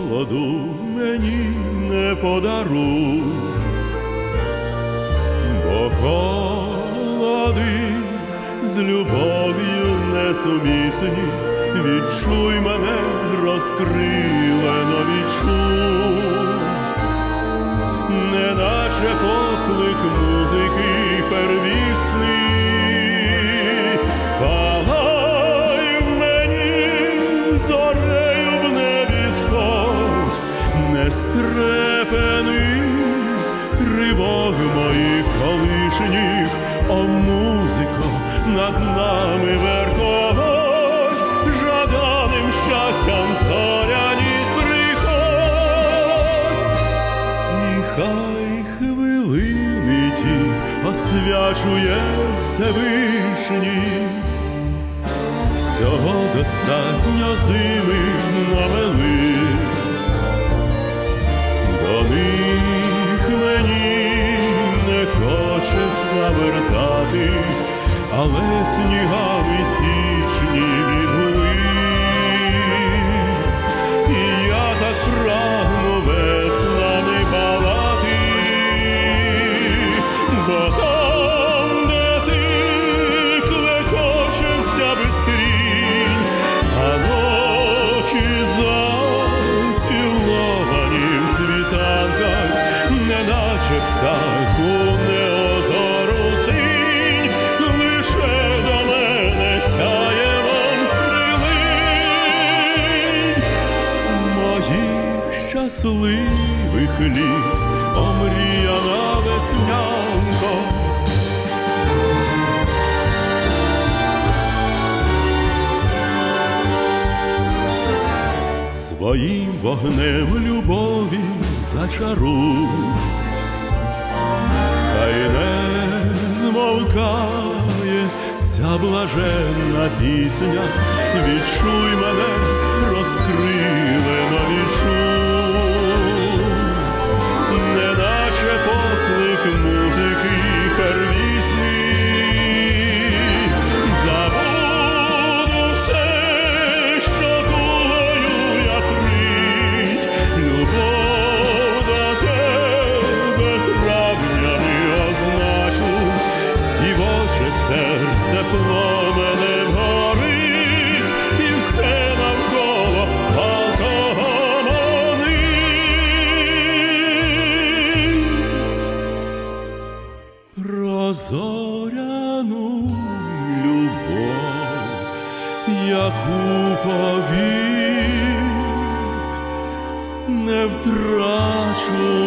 холоду мені не подаруй, бо холоди з любов'ю несумісні, відчуй мене, розкрилено відчуй, неначе поклик музики не стрепений тривог моїх колишніх, о музико, над нами верховодь, жаданим щастям зоряність приходь. І хай хвилини ті освячує Всевишній, всього достатньо зими до але снігами січні відгули. Щасливих літ, омріяна веснянко. Своїм вогнем любові зачаруй, хай не змовкає ця блаженна пісня, відчуй мене, розкрилено відчуй, серце пломенем горить, і все навколо алкогонить. Про зоряну любов, яку повік не втрачу